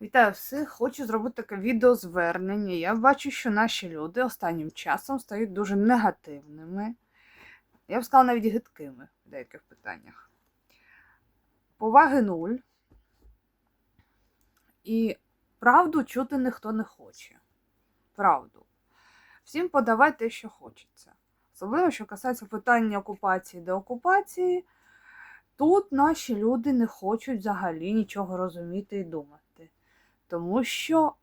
Вітаю всіх! Хочу зробити таке відеозвернення. Я бачу, що наші люди останнім часом стають дуже негативними. Я б сказала навіть гидкими в деяких питаннях. Поваги нуль. І правду чути ніхто не хоче. Правду. Всім подавай те, що хочеться. Особливо, що касається питання окупації деокупації, тут наші люди не хочуть взагалі нічого розуміти і думати. Тому що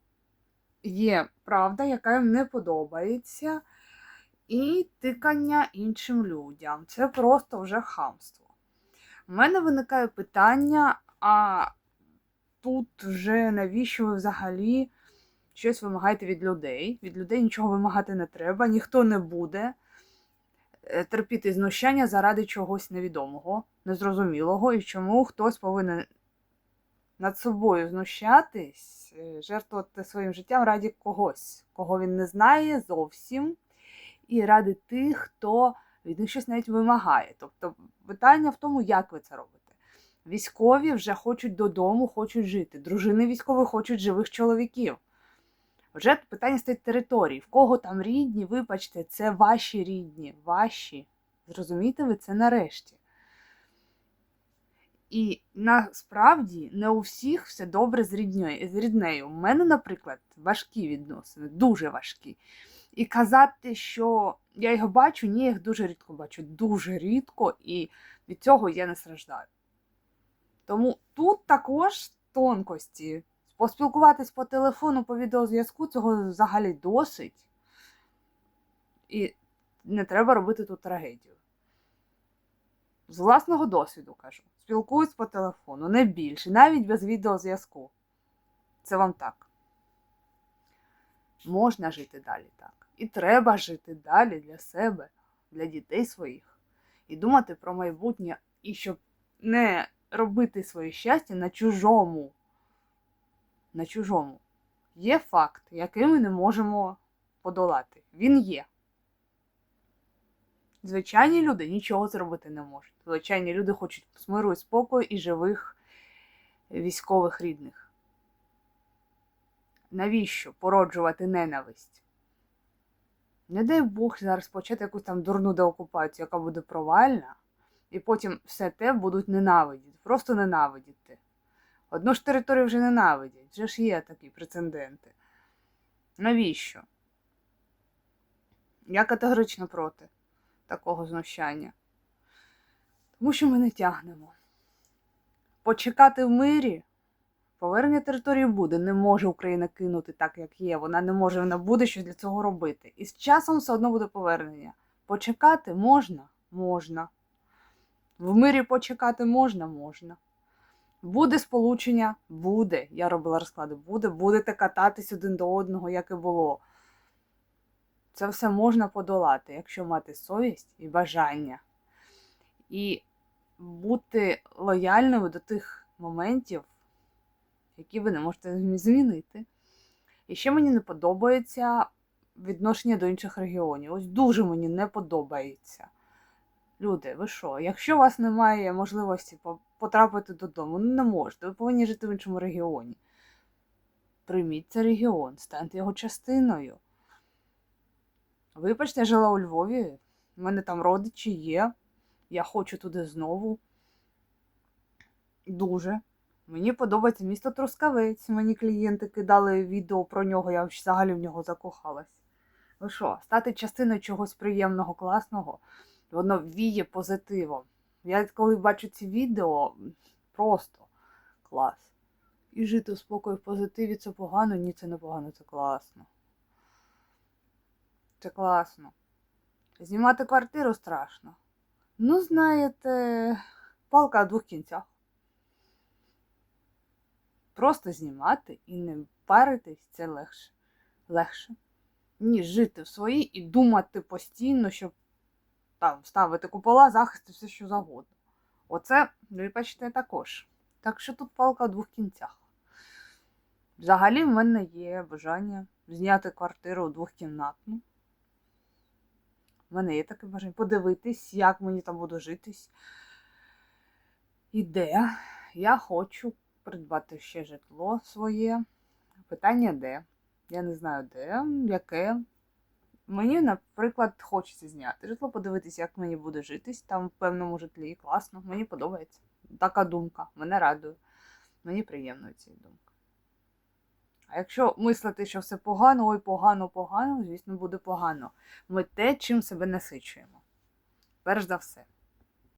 є правда, яка їм не подобається, і тикання іншим людям. Це просто вже хамство. У мене виникає питання: а тут вже навіщо ви взагалі щось вимагаєте від людей? Від людей нічого вимагати не треба, ніхто не буде е, терпіти знущання заради чогось невідомого, незрозумілого, і чому хтось повинен над собою знущатись, е, жертвувати своїм життям раді когось, кого він не знає зовсім, і ради тих, хто від них щось навіть вимагає. Тобто питання в тому, як ви це робите. Військові вже хочуть додому, хочуть жити. Дружини військових хочуть живих чоловіків. Вже питання стоїть території. В кого там рідні, вибачте, це ваші рідні, ваші. Зрозумієте ви це нарешті. І насправді не у всіх все добре з ріднею. У мене, наприклад, важкі відносини, дуже важкі. І казати, що я його бачу, ні, я їх дуже рідко бачу. Дуже рідко, і від цього я не страждаю. Тому тут також тонкості. Поспілкуватись по телефону, по відеозв'язку цього взагалі досить. І не треба робити тут трагедію. З власного досвіду кажу. Спілкуюсь по телефону, не більше, навіть без відеозв'язку. Це вам так. Можна жити далі так. І треба жити далі для себе, для дітей своїх. І думати про майбутнє, і щоб не робити своє щастя на чужому. На чужому. Є факт, який ми не можемо подолати. Він є. Звичайні люди нічого зробити не можуть. Звичайні люди хочуть смиру і спокою і живих військових рідних. Навіщо породжувати ненависть? Не дай Бог зараз почати якусь там дурну деокупацію, яка буде провальна, і потім все те будуть ненавидіти, просто ненавидіти. Одну ж територію вже ненавидять, вже ж є такі прецеденти. Навіщо? Я категорично проти такого знущання. Тому що ми не тягнемо. Почекати в мирі, повернення території буде. Не може Україна кинути так, як є. Вона не може, вона буде щось для цього робити. І з часом все одно буде повернення. Почекати можна? Можна. В мирі почекати можна? Можна. Буде сполучення? Буде. Я робила розклади. Буде, будете кататись один до одного, як і було. Це все можна подолати, якщо мати совість і бажання. І бути лояльними до тих моментів, які ви не можете змінити. І ще мені не подобається відношення до інших регіонів. Ось дуже мені не подобається. Люди, ви що? Якщо у вас немає можливості потрапити додому, ну не можете, ви повинні жити в іншому регіоні. Прийміть цей регіон, станьте його частиною. Вибачте, я жила у Львові, у мене там родичі є. Я хочу туди знову. Дуже. Мені подобається місто Трускавець. Мені клієнти кидали відео про нього, я взагалі в нього закохалась. Ви що, стати частиною чогось приємного, класного, воно віє позитивом. Я коли бачу ці відео, просто клас. І жити в спокою в позитиві це погано, ні, це не погано, це класно. Це класно. Знімати квартиру страшно. Ну, знаєте, палка в двох кінцях. Просто знімати і не паритись це легше. Легше. Ніж жити в своїй і думати постійно, щоб там ставити купола, захист і все що завгодно. Оце, вибачте, також. Так що тут палка в двох кінцях. Взагалі, в мене є бажання зняти квартиру двохкімнатну. Мене є таке бажання подивитись, як мені там буде житись. І де я хочу придбати ще житло своє. Питання де? Я не знаю де, яке. Мені, наприклад, хочеться зняти житло, подивитися, як мені буде житись там в певному житлі. Класно, мені подобається. Така думка, мене радує. Мені приємно ці думки. А якщо мислити, що все погано, ой, погано, погано, звісно, буде погано. Ми те, чим себе насичуємо. Перш за все.